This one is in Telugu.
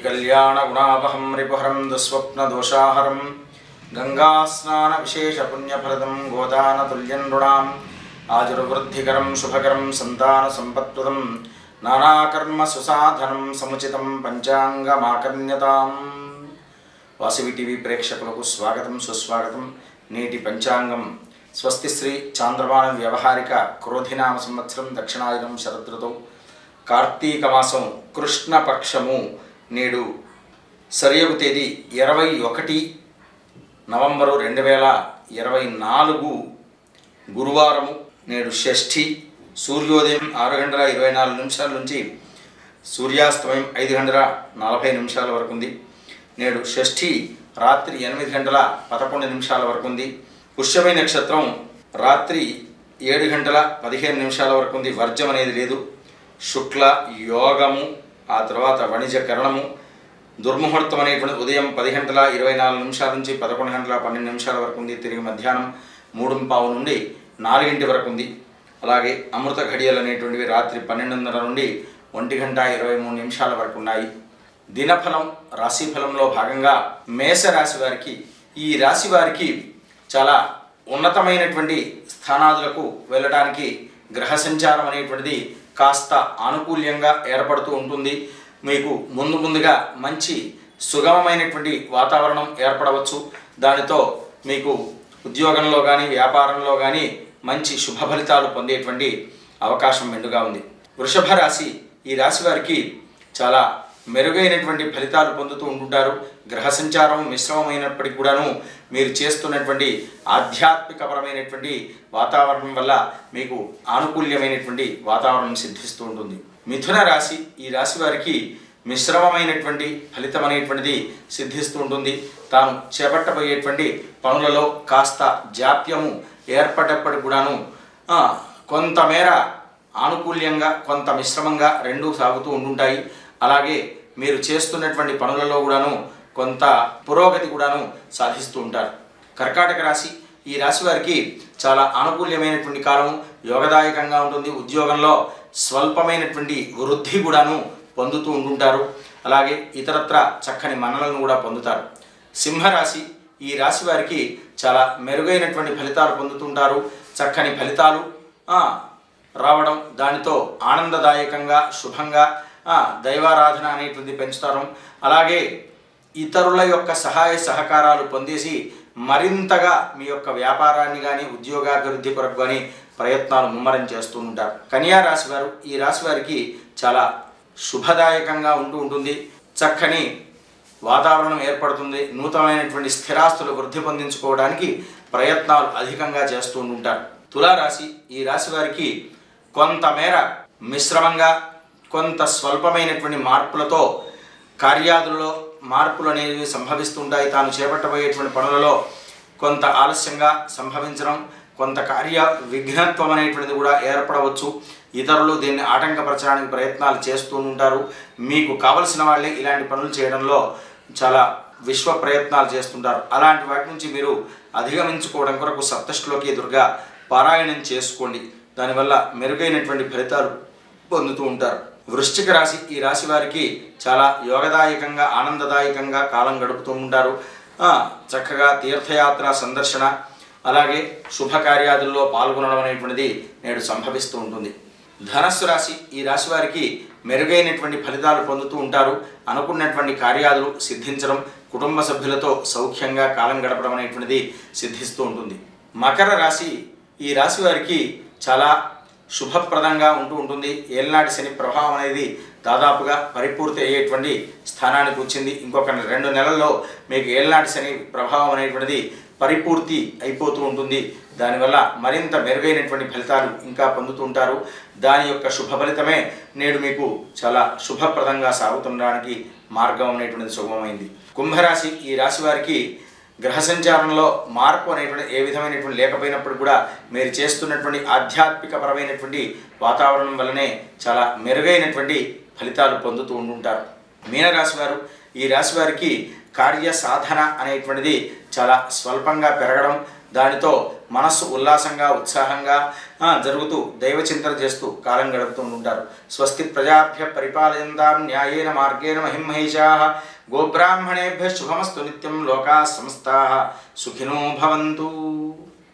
శ్రీకళ్యాణగుణాపహం రిపుహరం దుస్వప్నదోషాహరం గంగాస్నానవిశేషపుణ్యఫలదం గోదానతుల్యం నృణాం ఆజుర్వృద్ధికరం శుభకరం సంతానసంపత్వదం నానాకర్మ సుసాధనం సముచితం పంచాంగమాకర్ణ్యతాం వాసవి టీవీ ప్రేక్షకులకు స్వాగతం సుస్వాగతం. నేటి పంచాంగం. స్వస్తి శ్రీ చాంద్రమాన వ్యవహారిక క్రోధినామ సంవత్సరం దక్షిణాయనం శరదృతౌ. కార్తీక మాసం కృష్ణపక్షము నేడు సరియగు తేదీ ఇరవై ఒకటి నవంబరు రెండు వేల ఇరవై నాలుగు గురువారము నేడు షష్ఠి. సూర్యోదయం ఆరు గంటల ఇరవై నాలుగు నిమిషాల నుంచి సూర్యాస్తమయం ఐదు గంటల నలభై నిమిషాల వరకు ఉంది. నేడు షష్ఠి రాత్రి ఎనిమిది గంటల పదకొండు నిమిషాల వరకు ఉంది. పుష్యమై నక్షత్రం రాత్రి ఏడు గంటల పదిహేను నిమిషాల వరకు ఉంది. వర్జం అనేది లేదు. శుక్ల యోగము ఆ తర్వాత వణిజకరణము దుర్ముహూర్తం అనేటువంటి ఉదయం పది గంటల ఇరవై నాలుగు నిమిషాల నుంచి పదకొండు గంటల పన్నెండు నిమిషాల వరకు ఉంది. తిరిగి మధ్యాహ్నం మూడు పావు నుండి నాలుగింటి వరకు ఉంది. అలాగే అమృత ఘడియలు అనేటువంటివి రాత్రి పన్నెండున్నర నుండి ఒంటి గంట ఇరవై మూడు నిమిషాల వరకు ఉన్నాయి. దినఫలం రాశిఫలంలో భాగంగా మేష రాశి వారికి ఈ రాశి వారికి చాలా ఉన్నతమైనటువంటి స్థానాదులకు వెళ్ళడానికి గ్రహ సంచారం అనేటువంటిది కాస్త ఆనుకూల్యంగా ఏర్పడుతూ ఉంటుంది. మీకు ముందు ముందుగా మంచి సుగమమైనటువంటి వాతావరణం ఏర్పడవచ్చు. దానితో మీకు ఉద్యోగంలో కానీ వ్యాపారంలో కానీ మంచి శుభ ఫలితాలు పొందేటువంటి అవకాశం మెండుగా ఉంది. వృషభ రాశి ఈ రాశి వారికి చాలా మెరుగైనటువంటి ఫలితాలు పొందుతూ ఉంటుంటారు. గ్రహ సంచారం మిశ్రమమైనప్పటికీ కూడాను మీరు చేస్తున్నటువంటి ఆధ్యాత్మికపరమైనటువంటి వాతావరణం వల్ల మీకు ఆనుకూల్యమైనటువంటి వాతావరణం సిద్ధిస్తూ ఉంటుంది. మిథున రాశి ఈ రాశి వారికి మిశ్రమమైనటువంటి ఫలితం అనేటువంటిది సిద్ధిస్తూ ఉంటుంది. తాను చేపట్టబోయేటువంటి పనులలో కాస్త జాప్యము ఏర్పడేప్పటికి కూడాను కొంతమేర ఆనుకూల్యంగా కొంత మిశ్రమంగా రెండూ సాగుతూ ఉంటుంటాయి. అలాగే మీరు చేస్తున్నటువంటి పనులలో కూడాను కొంత పురోగతి కూడాను సాధిస్తూ ఉంటారు. కర్కాటక రాశి ఈ రాశి వారికి చాలా అనుకూల్యమైనటువంటి కాలం యోగదాయకంగా ఉంటుంది. ఉద్యోగంలో స్వల్పమైనటువంటి వృద్ధి కూడాను పొందుతూ ఉంటుంటారు అలాగే ఇతరత్ర చక్కని మన్నలను కూడా పొందుతారు. సింహరాశి ఈ రాశి వారికి చాలా మెరుగైనటువంటి ఫలితాలు పొందుతుంటారు చక్కని ఫలితాలు రావడం దానితో ఆనందదాయకంగా శుభంగా దైవారాధన అనేటువంటి పెంచుతారు. అలాగే ఇతరుల యొక్క సహాయ సహకారాలు పొందేసి మరింతగా మీ యొక్క వ్యాపారాన్ని కానీ ఉద్యోగాభివృద్ధి కొరకు కానీ ప్రయత్నాలు ముమ్మరం చేస్తూ ఉంటారు. కన్యా రాశి వారు ఈ రాశి వారికి చాలా శుభదాయకంగా ఉంటూ ఉంటుంది. చక్కని వాతావరణం ఏర్పడుతుంది. నూతనమైనటువంటి స్థిరాస్తులు వృద్ధి పొందించుకోవడానికి ప్రయత్నాలు అధికంగా చేస్తూ ఉంటారు. తులారాశి ఈ రాశి వారికి కొంతమేర మిశ్రమంగా కొంత స్వల్పమైనటువంటి మార్పులతో కార్యాదులలో మార్పులు అనేవి సంభవిస్తుంటాయి. తాను చేపట్టబోయేటువంటి పనులలో కొంత ఆలస్యంగా సంభవించడం కొంత కార్య విఘ్నత్వం అనేటువంటిది కూడా ఏర్పడవచ్చు. ఇతరులు దీన్ని ఆటంకపరచడానికి ప్రయత్నాలు చేస్తూ ఉంటారు. మీకు కావలసిన వాళ్ళే ఇలాంటి పనులు చేయడంలో చాలా విశ్వ ప్రయత్నాలు చేస్తుంటారు. అలాంటి వాటి నుంచి మీరు అధిగమించుకోవడం కొరకు సప్తశ్లోకి దుర్గా పారాయణం చేసుకోండి. దానివల్ల మెరుగైనటువంటి ఫలితాలు పొందుతూ ఉంటారు. వృశ్చిక రాశి ఈ రాశి వారికి చాలా యోగదాయకంగా ఆనందదాయకంగా కాలం గడుపుతూ ఉంటారు. చక్కగా తీర్థయాత్ర సందర్శన అలాగే శుభకార్యాదుల్లో పాల్గొనడం అనేటువంటిది నేడు సంభవిస్తూ ఉంటుంది. ధనస్సు రాశి ఈ రాశి వారికి మెరుగైనటువంటి ఫలితాలు పొందుతూ ఉంటారు. అనుకున్నటువంటి కార్యాలు సిద్ధించడం కుటుంబ సభ్యులతో సౌఖ్యంగా కాలం గడపడం అనేటువంటిది సిద్ధిస్తూ ఉంటుంది. మకర రాశి ఈ రాశి వారికి చాలా శుభప్రదంగా ఉంటూ ఉంటుంది. ఏళ్ళనాటి శని ప్రభావం అనేది దాదాపుగా పరిపూర్తి అయ్యేటువంటి స్థానానికి వచ్చింది. ఇంకొక రెండు నెలల్లో మీకు ఏళ్ళనాటి శని ప్రభావం అనేటువంటిది పరిపూర్తి అయిపోతూ ఉంటుంది. దానివల్ల మరింత మెరుగైనటువంటి ఫలితాలు ఇంకా పొందుతూ ఉంటారు. దాని యొక్క శుభ ఫలితమే నేడు మీకు చాలా శుభప్రదంగా సాగుతుండడానికి మార్గం అనేటువంటిది సుగమమైంది. కుంభరాశి ఈ రాశి వారికి గ్రహ సంచారంలో మార్పు అనేటువంటి ఏ విధమైనటువంటి లేకపోయినప్పుడు కూడా మీరు చేస్తున్నటువంటి ఆధ్యాత్మికపరమైనటువంటి వాతావరణం వల్లనే చాలా మెరుగైనటువంటి ఫలితాలు పొందుతూ ఉంటుంటారు మీనరాశి వారు ఈ రాశి వారికి కార్య సాధన అనేటువంటిది చాలా స్వల్పంగా పెరగడం దానితో మనస్సు ఉల్లాసంగా ఉత్సాహంగా జరుగుతూ దైవ చింతన చేస్తూ కాలం గడుపుతూ ఉంటారు. స్వస్తి ప్రజాభ్య పరిపాలయంతాం న్యాయేన మార్గేణ మహిమహేషా. గోబ్రాహ్మణేభ్య శుభమస్తు నిత్యం లోకా సంస్థా సుఖినో భవంతు.